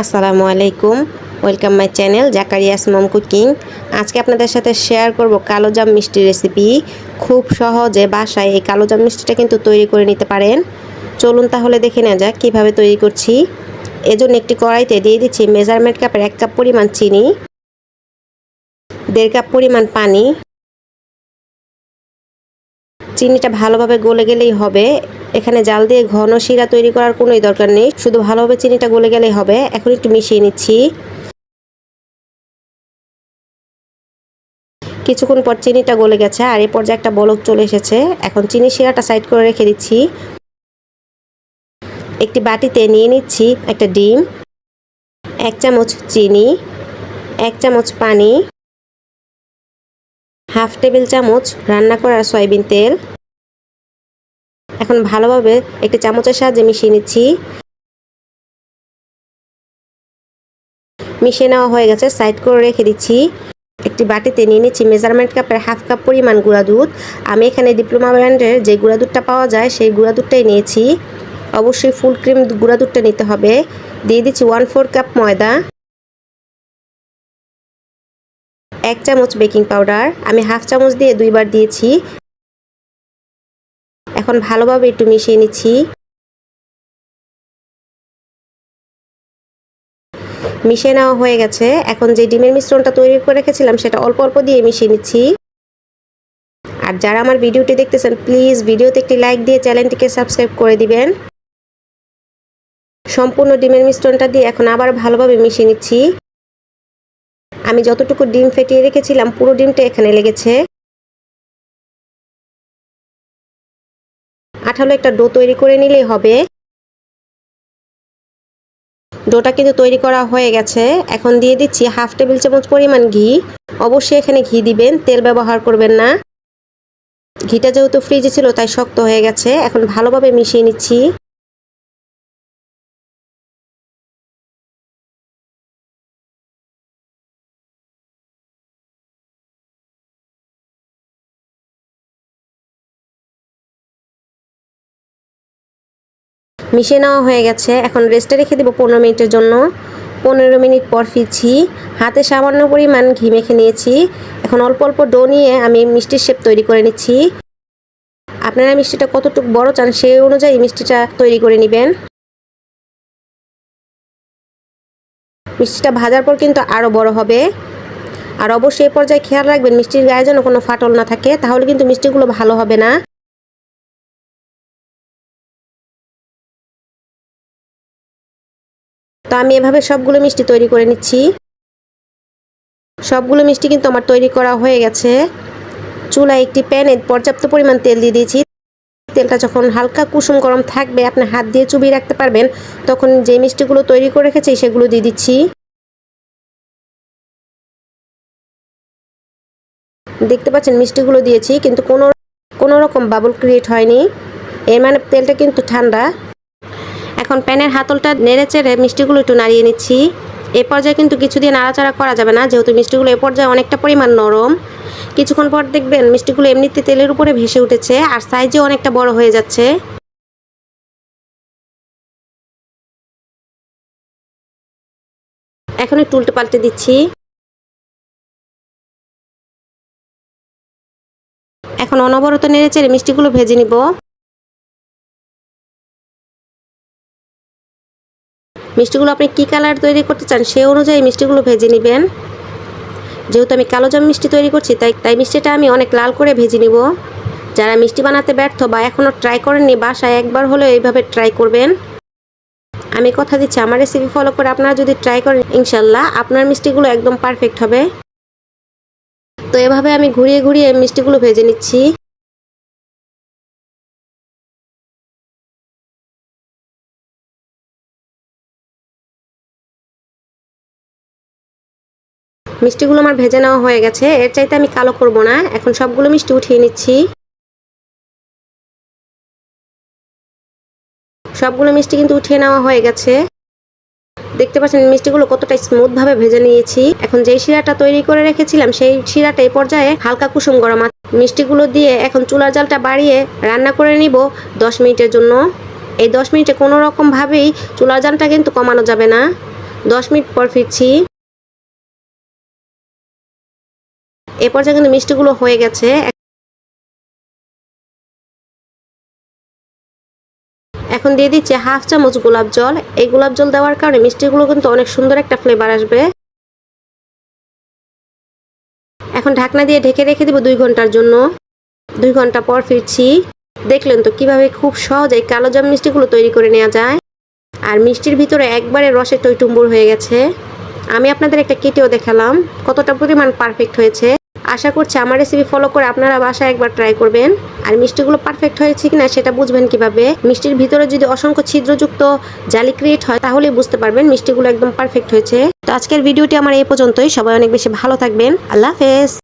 আসসালামু আলাইকুম। Welcome my channel Zakaria's mom cooking আজকে আপনাদের সাথে শেয়ার করব কালো জাম মিষ্টি রেসিপি খুব সহজে বাসায় এই কালো জাম মিষ্টিটা কিন্তু তৈরি করে নিতে পারেন। চলুন তাহলে দেখে নেওয়া যাক কীভাবে তৈরি করছি। এজন্য একটি কড়াইতে দিয়ে দিচ্ছি মেজারমেন্ট কাপের এক কাপ পরিমাণ চিনি, দেড় কাপ পরিমাণ পানি চিনিটা ভালোভাবে গলে গেলেই হবে। এখানে জাল দিয়ে ঘন শিরা তৈরি করার কোনোই দরকার নেই। শুধু ভালোভাবে চিনিটা গলে গেলেই হবে। এখন একটু মিশিয়ে নিচ্ছি। কিছুক্ষণ পর চিনিটা গলে গেছে আর এই পর্যায়ে একটা বলক চলে এসেছে। এখন চিনি শিরাটা সাইড করে রেখে দিচ্ছি। একটি বাটিতে নিয়ে নিচ্ছি একটা ডিম, এক চামচ চিনি, এক চামচ পানি। হাফ টেবিল চামচ রান্না করার সয়াবিন তেল। এখন ভালোভাবে একটি চামচের সাহায্যে মিশিয়ে নিচ্ছি। মিশিয়ে নেওয়া হয়ে গেছে, সাইড করে রেখে দিচ্ছি। একটি বাটিতে নিয়ে নিচ্ছি মেজারমেন্ট কাপের হাফ কাপ পরিমাণ গুঁড়া দুধ। আমি এখানে ডিপ্লোমা ব্র্যান্ডের যে গুঁড়া দুধটা পাওয়া যায়, সেই গুঁড়া দুধটাই নিয়েছি। অবশ্যই ফুল ক্রিম গুঁড়া দুধটা নিতে হবে। দিয়ে দিচ্ছি ওয়ান ফোর কাপ ময়দা। এক চামচ বেকিং পাউডার, আমি হাফ চামচ দিয়ে দুইবার দিয়েছি। এখন ভালোভাবে একটু মিশিয়ে নিচ্ছি। মিশিয়ে নেওয়া হয়ে গেছে। এখন যে ডিমের মিশ্রণটা তৈরি করে রেখেছিলাম, সেটা অল্প অল্প দিয়ে মিশিয়ে নিচ্ছি। আর যারা আমার ভিডিওটি দেখতেছেন, প্লিজ ভিডিওতে একটি লাইক দিয়ে চ্যানেলটিকে সাবস্ক্রাইব করে দিবেন। সম্পূর্ণ ডিমের মিশ্রণটা দিয়ে এখন আবার ভালোভাবে মিশিয়ে নিচ্ছি। আমি যতটুকু ডিম ফেটিয়ে রেখেছিলাম, পুরো ডিমটা এখানে লেগেছে। আঠালো একটা ডো তৈরি করে নিলেই হবে। ডোটা কিন্তু তৈরি করা হয়ে গেছে। এখন দিয়ে দিচ্ছি হাফ টেবিল চামচ পরিমাণ ঘি। অবশ্যই এখানে ঘি দিবেন, তেল ব্যবহার করবেন না। ঘিটা যেহেতু ফ্রিজে ছিল, তাই শক্ত হয়ে গেছে। এখন ভালোভাবে মিশিয়ে নিচ্ছি। মিশিয়ে নেওয়া হয়ে গেছে। এখন রেস্টে রেখে দেবো পনেরো মিনিটের জন্য। পনেরো মিনিট পর ফিরছি। হাতে সামান্য পরিমাণ ঘি মেখে নিয়েছি। এখন অল্প অল্প ডো নিয়ে আমি মিষ্টির শেপ তৈরি করে নিচ্ছি। আপনারা মিষ্টিটা কতটুকু বড় চান সেই অনুযায়ী মিষ্টিটা তৈরি করে নেবেন। মিষ্টিটা ভাজার পর কিন্তু আরও বড় হবে। আর অবশ্যই এই পর্যায়ে খেয়াল রাখবেন, মিষ্টির গায়ে যেন কোনো ফাটল না থাকে, তাহলে কিন্তু মিষ্টিগুলো ভালো হবে না। তো আমি এভাবে সবগুলো মিষ্টি তৈরি করে নিচ্ছি। সবগুলো মিষ্টি কিন্তু আমার তৈরি করা হয়ে গেছে। চুলায় একটি প্যানে পর্যাপ্ত পরিমাণ তেল দিয়ে দিয়েছি। তেলটা যখন হালকা কুসুম গরম থাকবে, আপনি হাত দিয়ে চুবিয়ে রাখতে পারবেন। তখন যে মিষ্টিগুলো তৈরি করে রেখেছি, সেগুলো দিয়ে দিচ্ছি। দেখতে পাচ্ছেন, মিষ্টিগুলো দিয়েছি, কিন্তু কোনো কোনো রকম বাবল ক্রিয়েট হয়নি। এর মানে তেলটা কিন্তু ঠান্ডা। এখন প্যানের হাতলটা নেড়ে চেড়ে মিষ্টিগুলো একটু নাড়িয়ে নিচ্ছি। এ পর্যায়ে কিন্তু কিছু দিয়ে নাড়াচাড়া করা যাবে না, যেহেতু মিষ্টিগুলো এ পর্যায়ে অনেকটা পরিমাণ নরম। কিছুক্ষণ পর দেখবেন মিষ্টিগুলো এমনিতে তেলের উপরে ভেসে উঠেছে আর সাইজও অনেকটা বড় হয়ে যাচ্ছে। এখন একটু উল্টে পাল্টে দিচ্ছি। এখন অনবরত নেড়ে চেড়ে মিষ্টিগুলো ভেজে নিব। মিষ্টিগুলো আপনি কী কালার তৈরি করতে চান সে অনুযায়ী মিষ্টিগুলো ভেজে নেবেন। যেহেতু আমি কালো জাম মিষ্টি তৈরি করছি, তাই তাই মিষ্টিটা আমি অনেক লাল করে ভেজে নিব। যারা মিষ্টি বানাতে ব্যর্থ বা এখনও ট্রাই করেননি, বাসায় একবার হলেও এইভাবে ট্রাই করবেন। আমি কথা দিচ্ছি, আমার রেসিপি ফলো করে আপনারা যদি ট্রাই করেন, ইনশাল্লাহ আপনার মিষ্টিগুলো একদম পারফেক্ট হবে। তো এভাবে আমি ঘুরিয়ে ঘুরিয়ে মিষ্টিগুলো ভেজে নিচ্ছি। মিষ্টিগুলো আমার ভেজে নেওয়া হয়ে গেছে। এর চাইতে আমি কালো করব না। এখন সবগুলো মিষ্টি উঠিয়ে নিচ্ছি। সবগুলো মিষ্টি কিন্তু উঠিয়ে নেওয়া হয়ে গেছে। দেখতে পাচ্ছেন, মিষ্টিগুলো কতটা স্মুথভাবে ভেজে নিয়েছি। এখন যেই শিরাটা তৈরি করে রেখেছিলাম, সেই শিরাটা এই পর্যায়ে হালকা কুসুম গরম মিষ্টিগুলো দিয়ে এখন চুলার জালটা বাড়িয়ে রান্না করে নিব দশ মিনিটের জন্য। এই দশ মিনিটে কোনো রকমভাবেই চুলার জালটা কিন্তু কমানো যাবে না। দশ মিনিট পর ফিরছি। এ পর্যায়ে কিন্তু মিষ্টিগুলো হয়ে গেছে। এখন দিয়ে দিচ্ছি হাফ চামচ গোলাপ জল। এই গোলাপ জল দেওয়ার কারণে মিষ্টিগুলো কিন্তু অনেক সুন্দর একটা ফ্লেভার আসবে। এখন ঢাকনা দিয়ে ঢেকে রেখে দিব দুই ঘণ্টার জন্য। দুই ঘণ্টা পর ফিরছি। দেখলেন তো কীভাবে খুব সহজে কালো জাম মিষ্টিগুলো তৈরি করে নেওয়া যায়। আর মিষ্টির ভিতরে একবারে রসে টইটুম্বুর হয়ে গেছে। আমি আপনাদের একটা কেটেও দেখালাম, কতটা পরিমাণ পারফেক্ট হয়েছে। আশা করছি আমার রেসিপি ফলো করে আপনারা বাসায় একবার ট্রাই করবেন। আর মিষ্টিগুলো পারফেক্ট হয়েছে কিনা সেটা বুঝবেন কীভাবে? মিষ্টির ভিতরে যদি অসংখ্য ছিদ্রযুক্ত জালি ক্রিয়েট হয়, তাহলেই বুঝতে পারবেন মিষ্টিগুলো একদম পারফেক্ট হয়েছে। তো আজকের ভিডিওটি আমার এই পর্যন্তই। সবাই অনেক বেশি ভালো থাকবেন। আল্লাহ হাফেজ।